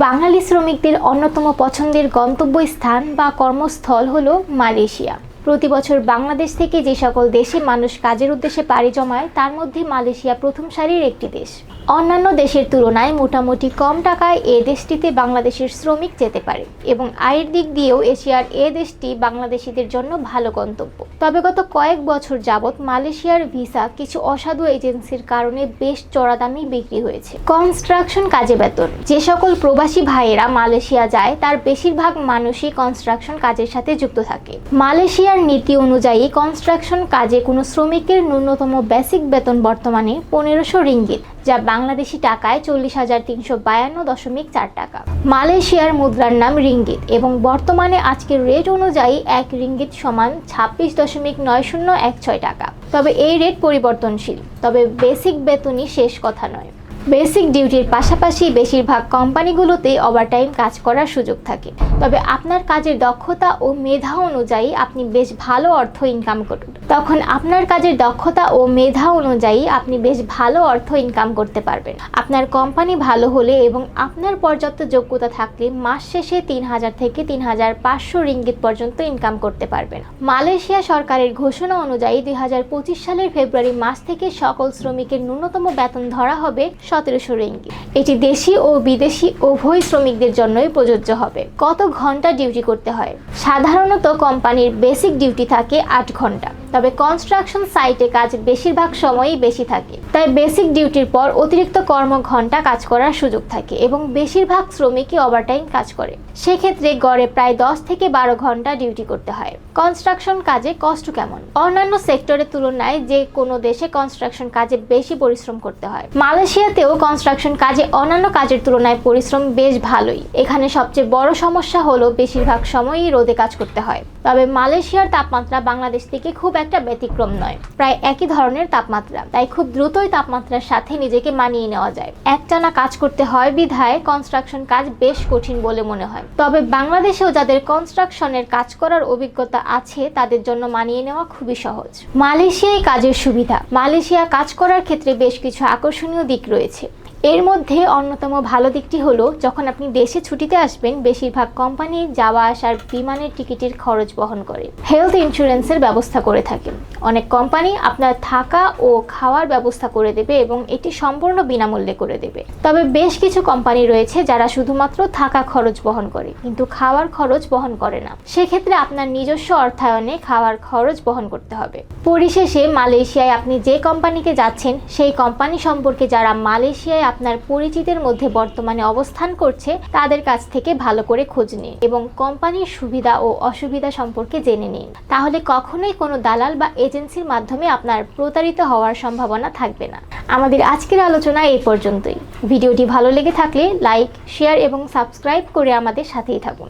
বাঙালি শ্রমিকদের অন্যতম পছন্দের গন্তব্যস্থান বা কর্মস্থল হল মালয়েশিয়া। প্রতি বছর বাংলাদেশ থেকে যে সকল দেশে মানুষ কাজের উদ্দেশ্যে পাড়ি জমায়, তার মধ্যে মালয়েশিয়া প্রথম সারির একটি দেশ। অন্যান্য দেশের তুলনায় মোটামুটি কম টাকায় এ দেশটিতে বাংলাদেশের শ্রমিক যেতে পারে এবং আয়ের দিক দিয়েও এশিয়ার এ দেশটি বাংলাদেশিদের জন্য ভালো গন্তব্য। তবে গত কয়েক বছর যাবৎ মালয়েশিয়ার ভিসা কিছু অসাধু এজেন্সির কারণে বেশ চড়া দামেই বিক্রি হয়েছে। কনস্ট্রাকশন কাজে বেতন। যে সকল প্রবাসী ভাইয়েরা মালয়েশিয়া যায়, তার বেশিরভাগ মানুষই কনস্ট্রাকশন কাজের সাথে যুক্ত থাকে। মালয়েশিয়ার নীতি অনুযায়ী কনস্ট্রাকশন কাজে কোনো শ্রমিকের ন্যূনতম বেসিক বেতন বর্তমানে পনেরোশো রিঙ্গিত, যা বাংলাদেশি টাকায় চল্লিশ হাজার তিনশো বায়ান্ন দশমিক চার টাকা। মালয়েশিয়ার মুদ্রার নাম রিঙ্গিত এবং বর্তমানে আজকের রেট অনুযায়ী এক রিঙ্গিত সমান ছাব্বিশ দশমিক নয় শূন্য এক ছয় টাকা। তবে এই রেট পরিবর্তনশীল, তবে বেসিক বেতনই শেষ কথা নয়। বেসিক ডিউটির পাশাপাশি বেশিরভাগ কোম্পানিগুলোতে ওভারটাইম কাজ করার সুযোগ থাকে। তবে আপনার কাজের দক্ষতা ও মেধা অনুযায়ী আপনি বেশ ভালো অর্থ ইনকাম করুন। তখন আপনার কাজের দক্ষতা ও মেধা অনুযায়ী আপনি বেশ ভালো অর্থ ইনকাম করতে পারবেন। আপনার কোম্পানি ভালো হলে এবং আপনার পর্যাপ্ত যোগ্যতা থাকলে মাস শেষে তিন হাজার থেকে তিন হাজার পাঁচশো রিঙ্গিত পর্যন্ত ইনকাম করতে পারবেন। মালয়েশিয়া সরকারের ঘোষণা অনুযায়ী দুই হাজার পঁচিশ সালের ফেব্রুয়ারি মাস থেকে সকল শ্রমিকের ন্যূনতম বেতন ধরা হবে সতেরোশো রিঙ্গিত। এটি দেশি ও বিদেশি উভয় শ্রমিকদের জন্যই প্রযোজ্য হবে। কত ঘণ্টা ডিউটি করতে হয়? সাধারণত কোম্পানির বেসিক ডিউটি থাকে আট ঘণ্টা। তবে কনস্ট্রাকশন সাইটে কাজ বেশিরভাগ সময়ই বেশি থাকে। তাই বেসিক ডিউটির পর অতিরিক্ত কর্ম ঘণ্টা কাজ করার সুযোগ থাকে এবং বেশিরভাগ শ্রমিকই ওভারটাইম কাজ করে। সেক্ষেত্রে গড়ে প্রায় দশ থেকে বারো ঘণ্টা ডিউটি করতে হয়। কনস্ট্রাকশন কাজে কষ্ট কেমন? অন্যান্য সেক্টরের তুলনায় যে কোনো দেশে কনস্ট্রাকশন কাজে বেশি পরিশ্রম করতে হয়। মালয়েশিয়াতেও কনস্ট্রাকশন কাজে অন্যান্য কাজের তুলনায় পরিশ্রম বেশ ভালোই। এখানে সবচেয়ে বড় সমস্যা হলো বেশিরভাগ সময়ই রোদে কাজ করতে হয়। তবে মালয়েশিয়ার তাপমাত্রা বাংলাদেশ থেকে খুব একটা ব্যতিক্রম নয়। প্রায় একই ধরনের তাপমাত্রা। তাই খুব দ্রুতই তাপমাত্রার সাথে নিজেকে মানিয়ে নেওয়া যায়। একটানা কাজ করতে হয় বিধায় কনস্ট্রাকশন কাজ বেশ কঠিন বলে মনে হয়। তবে বাংলাদেশেও যাদের কনস্ট্রাকশনের কাজ করার অভিজ্ঞতা আছে, তাদের জন্য মানিয়ে নেওয়া খুবই সহজ। মালয়েশিয়ায় কাজের সুবিধা। মালয়েশিয়া কাজ করার ক্ষেত্রে বেশ কিছু আকর্ষণীয় দিক রয়েছে। এর মধ্যে অন্যতম ভালো দিকটি হলো, যখন আপনি দেশে ছুটিতে আসবেন, বেশিরভাগ কোম্পানি যাওয়া আসার বিমানের টিকিটের খরচ বহন করে। হেলথ ইন্স্যুরেন্সের ব্যবস্থা করে থাকে। অনেক কোম্পানি আপনার থাকা ও খাওয়ার ব্যবস্থা করে দেবে এবং এটি সম্পূর্ণ বিনামূল্যে করে দেবে। তবে বেশ কিছু কোম্পানি রয়েছে যারা শুধুমাত্র থাকা খরচ বহন করে, কিন্তু খাওয়ার খরচ বহন করে না। সেক্ষেত্রে আপনার নিজস্ব অর্থায়নে খাওয়ার খরচ বহন করতে হবে। পরিশেষে মালয়েশিয়ায় আপনি যে কোম্পানিতে যাচ্ছেন, সেই কোম্পানি সম্পর্কে যারা মালয়েশিয়ায় আপনার পরিচিতের মধ্যে বর্তমানে অবস্থান করছে, তাদের কাছ থেকে ভালো করে খোঁজ নিন এবং কোম্পানির সুবিধা ও অসুবিধা সম্পর্কে জেনে নিন। তাহলে কখনোই কোনো দালাল বা এজেন্সির মাধ্যমে আপনার প্রতারিত হওয়ার সম্ভাবনা থাকবে না। আমাদের আজকের আলোচনা এই পর্যন্তই। ভিডিওটি ভালো লেগে থাকলে লাইক, শেয়ার এবং সাবস্ক্রাইব করে আমাদের সাথেই থাকুন।